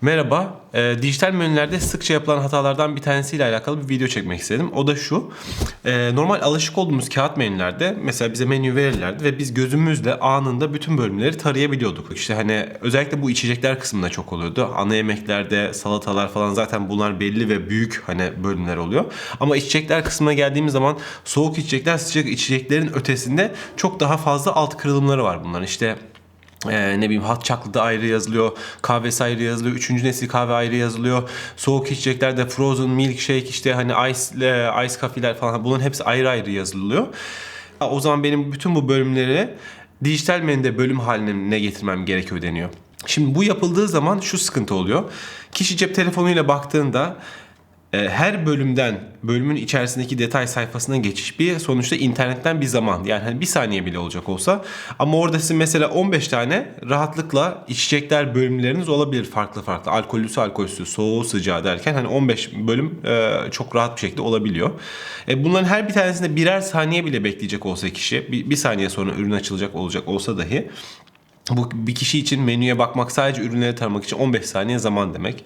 Merhaba, e, dijital menülerde sıkça yapılan hatalardan bir tanesiyle alakalı bir video çekmek istedim. O da şu, e, normal alışık olduğumuz kağıt menülerde mesela bize menü verirlerdi ve biz gözümüzle anında bütün bölümleri tarayabiliyorduk. İşte hani özellikle bu içecekler kısmında çok oluyordu. Ana yemeklerde, salatalar falan zaten bunlar belli ve büyük hani bölümler oluyor. Ama içecekler kısmına geldiğimiz zaman soğuk içecekler, sıcak içeceklerin ötesinde çok daha fazla alt kırılımları var bunların. İşte ee, ne bileyim hot chocolate ayrı yazılıyor, kahvesi ayrı yazılıyor, üçüncü nesil kahve ayrı yazılıyor. Soğuk içeceklerde frozen milkshake işte hani ice, e, ice coffee'ler falan bunların hepsi ayrı ayrı yazılıyor. O zaman benim bütün bu bölümleri dijital menüde bölüm haline getirmem gerekiyor deniyor. Şimdi bu yapıldığı zaman şu sıkıntı oluyor. Kişi cep telefonuyla baktığında her bölümden bölümün içerisindeki detay sayfasına geçiş bir sonuçta internetten bir zaman. Yani hani bir saniye bile olacak olsa. Ama orada sizin mesela 15 tane rahatlıkla içecekler bölümleriniz olabilir farklı farklı. Alkollüsü alkolsüzü soğuğu sıcağı derken hani 15 bölüm e, çok rahat bir şekilde olabiliyor. E, bunların her bir tanesinde birer saniye bile bekleyecek olsa kişi bir, bir saniye sonra ürün açılacak olacak olsa dahi bu bir kişi için menüye bakmak sadece ürünleri taramak için 15 saniye zaman demek.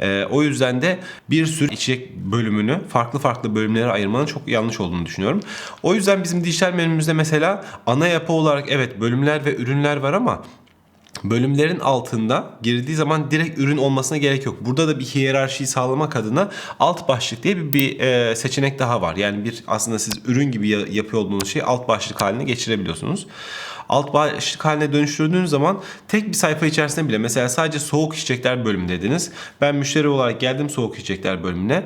Ee, o yüzden de bir sürü içecek bölümünü farklı farklı bölümlere ayırmanın çok yanlış olduğunu düşünüyorum. O yüzden bizim dijital menümüzde mesela ana yapı olarak evet bölümler ve ürünler var ama bölümlerin altında girdiği zaman direkt ürün olmasına gerek yok. Burada da bir hiyerarşiyi sağlamak adına alt başlık diye bir, bir e, seçenek daha var. Yani bir aslında siz ürün gibi ya- yapıyor olduğunuz şeyi alt başlık haline geçirebiliyorsunuz. Alt başlık haline dönüştürdüğünüz zaman tek bir sayfa içerisinde bile mesela sadece soğuk içecekler bölümü dediniz. Ben müşteri olarak geldim soğuk içecekler bölümüne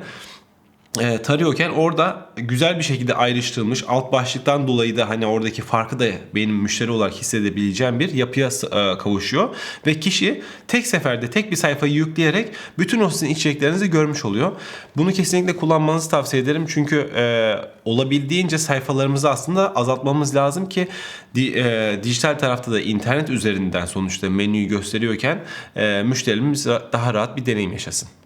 e, tarıyorken orada güzel bir şekilde ayrıştırılmış alt başlıktan dolayı da hani oradaki farkı da benim müşteri olarak hissedebileceğim bir yapıya e, kavuşuyor ve kişi tek seferde tek bir sayfayı yükleyerek bütün o sizin içeriklerinizi görmüş oluyor. Bunu kesinlikle kullanmanızı tavsiye ederim çünkü e, olabildiğince sayfalarımızı aslında azaltmamız lazım ki di, e, dijital tarafta da internet üzerinden sonuçta menüyü gösteriyorken e, müşterimiz daha rahat bir deneyim yaşasın.